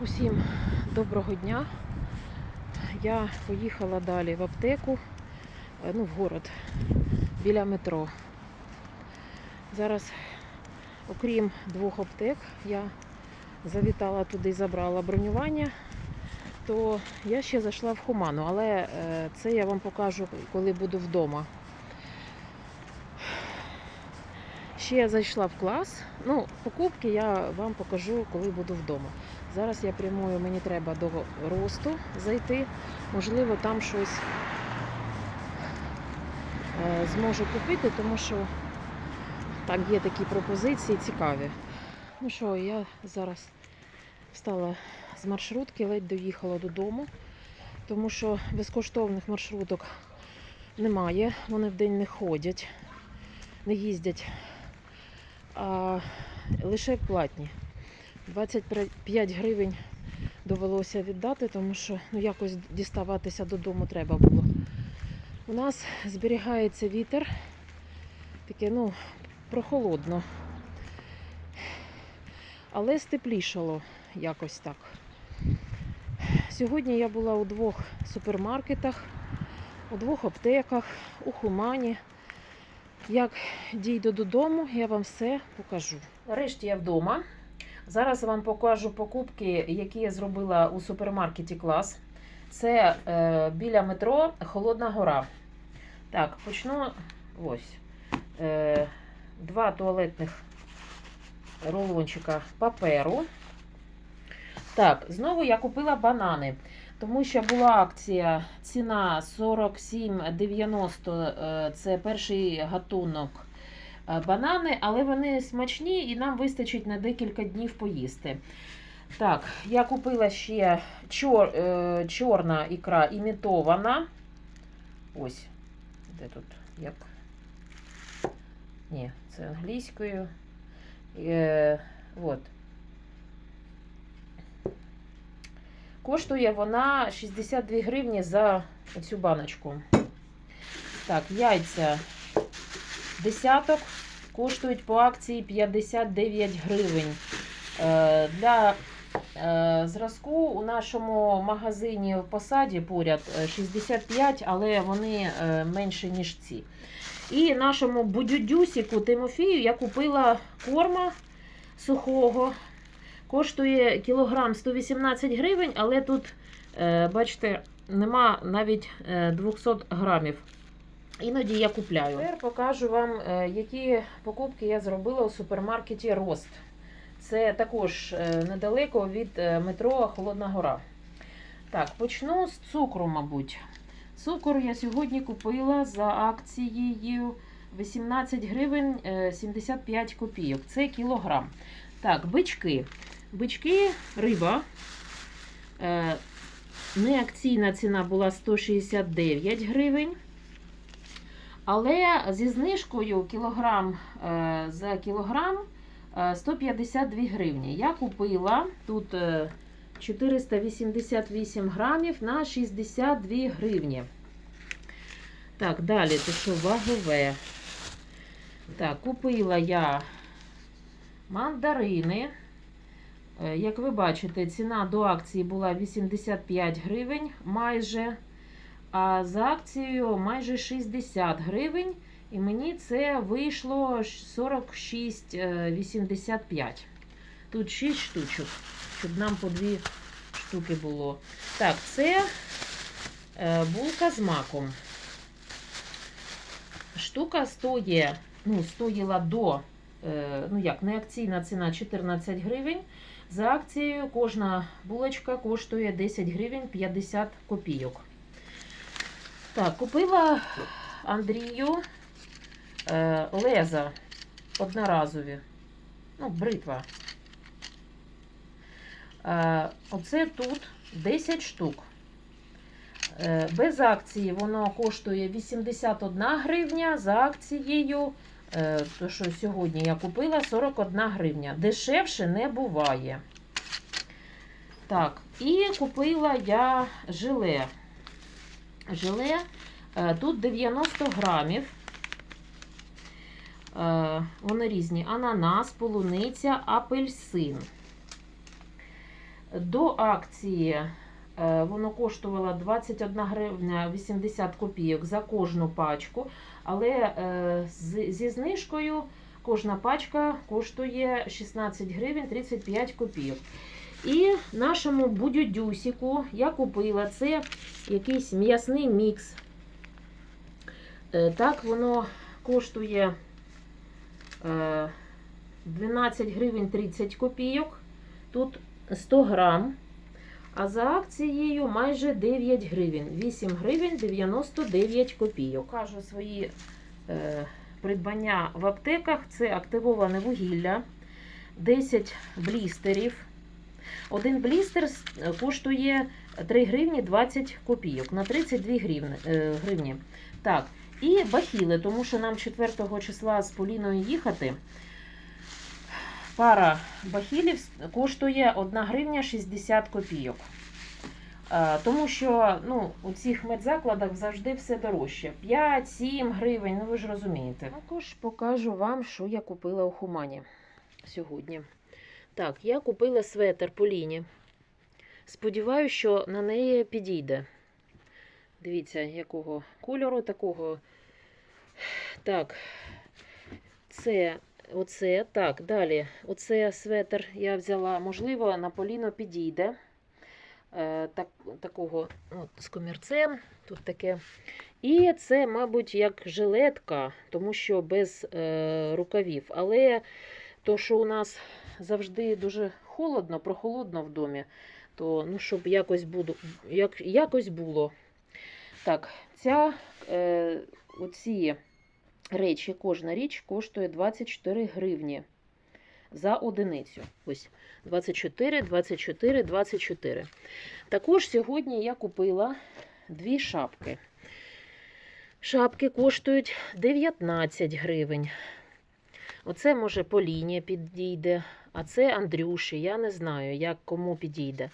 Усім доброго дня. Я поїхала далі в аптеку, е, ну, в город, біля метро. Зараз, окрім двох аптек, я завітала туди, і забрала бронювання, то я ще зайшла в Хуману, але е, це я вам покажу, коли буду вдома. Ще зайшла в клас. Ну, покупки я вам покажу, коли буду вдома. Зараз я прямую, мені треба до росту зайти. Можливо, там щось е, зможу купити, тому що там є такі пропозиції цікаві. Ну що, я зараз встала з маршрутки, ледь доїхала додому, тому що безкоштовних маршруток немає, вони в день не ходять, не їздять, а лише платні. 25 гривень довелося віддати, тому що ну, якось діставатися додому треба було. У нас зберігається вітер, таке, ну, прохолодно. Але степлішало якось так. Сьогодні я була у двох супермаркетах, у двох аптеках, у Хумані. Як дійду додому, я вам все покажу. Нарешті я вдома. Зараз вам покажу покупки, які я зробила у супермаркеті клас. Це е, біля метро Холодна Гора. Так, почну ось. Е, два туалетних рулончика паперу. Так, знову я купила банани, тому що була акція ціна 47,90 е, це перший гатунок е, банани, але вони смачні і нам вистачить на декілька днів поїсти. Так, я купила ще чор, е, чорна ікра імітована. Ось, де тут як. Ні, це англійською. Е, от. Коштує вона 62 гривні за цю баночку. Так, яйця десяток коштують по акції 59 гривень. Е, Для е, зразку у нашому магазині в посаді поряд е, 65, але вони е, менше, ніж ці. І нашому будюдюсіку Тимофію я купила корма сухого. Коштує кілограм 118 гривень, але тут, е, бачите, нема навіть е, 200 грамів. Іноді я купляю. Тепер покажу вам, е, які покупки я зробила у супермаркеті Рост. Це також е, недалеко від е, метро Холодна Гора. Так, почну з цукру, мабуть. Цукор я сьогодні купила за акцією 18 гривень е, 75 копійок. Це кілограм. Так, бички. Бички риба. Е, Неакційна ціна була 169 гривень. Але зі знижкою кілограм е, за кілограм е, 152 гривні. Я купила тут е, 488 грамів на 62 гривні. Так, далі це що вагове. Так, купила я мандарини. Е, Як ви бачите, ціна до акції була 85 гривень майже. А за акцією майже 60 гривень. І мені це вийшло 46,85. Тут 6 штучок, щоб нам по 2 штуки було. Так, це е, булка з маком. Штука стоїть, ну, стоїла до, е, ну як, не акційна ціна 14 гривень. За акцією кожна булочка коштує 10 гривень 50 копійок. Так, купила Андрію е, леза одноразові. Ну, бритва. Е, оце тут 10 штук. Е, без акції воно коштує 81 гривня. За акцією, е, то що сьогодні я купила 41 гривня. Дешевше не буває. Так, і купила я желе. Желе е, тут 90 грамів. Е, Вони різні: ананас, полуниця, апельсин. До акції е, воно коштувало 21 гривня 80 копійок за кожну пачку, але е, зі знижкою кожна пачка коштує 16 гривень 35 копійок. І нашому будюдюсіку я купила це якийсь м'ясний мікс. Е, Так, воно коштує е, 12 гривень 30 копійок. Тут 100 грам. А за акцією майже 9 гривень. 8 гривень 99 копійок. Кажу свої е, придбання в аптеках. Це активоване вугілля, 10 блістерів. Один блістер коштує 3 гривні 20 копійок на 32 гривні. Е, гривні. Так, і бахіли, тому що нам 4 числа з Поліною їхати. Пара бахілів коштує 1 гривня 60 копійок. Е, Тому що ну, у цих медзакладах завжди все дорожче. 5-7 гривень, ну ви ж розумієте. Також покажу вам, що я купила у Хумані сьогодні. Так, я купила светр Поліні. Сподіваюся, що на неї підійде. Дивіться, якого кольору такого. Так, це оце. Так, далі. Оце светр я взяла. Можливо, на Поліно підійде. Е, так, такого от, з комірцем. Тут таке. І це, мабуть, як жилетка, тому що без е, рукавів. Але то, що у нас завжди дуже холодно, прохолодно в домі, то ну, щоб якось, буду, як, якось було. Так, ця, е, оці речі, кожна річ коштує 24 гривні за одиницю. Ось 24, 24, 24. Також сьогодні я купила дві шапки. Шапки коштують 19 гривень. Оце, може, Поліні підійде, а це Андрюші. Я не знаю, як кому підійде.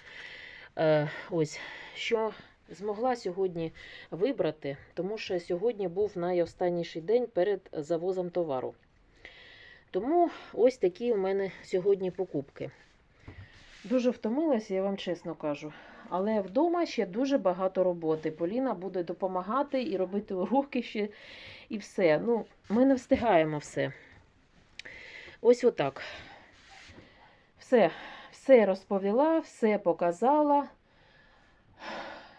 Е, ось, що змогла сьогодні вибрати, тому що сьогодні був найостанніший день перед завозом товару. Тому ось такі у мене сьогодні покупки. Дуже втомилася, я вам чесно кажу. Але вдома ще дуже багато роботи. Поліна буде допомагати і робити уроки ще і все. Ну, ми не встигаємо все. Ось отак. Все, все розповіла, все показала.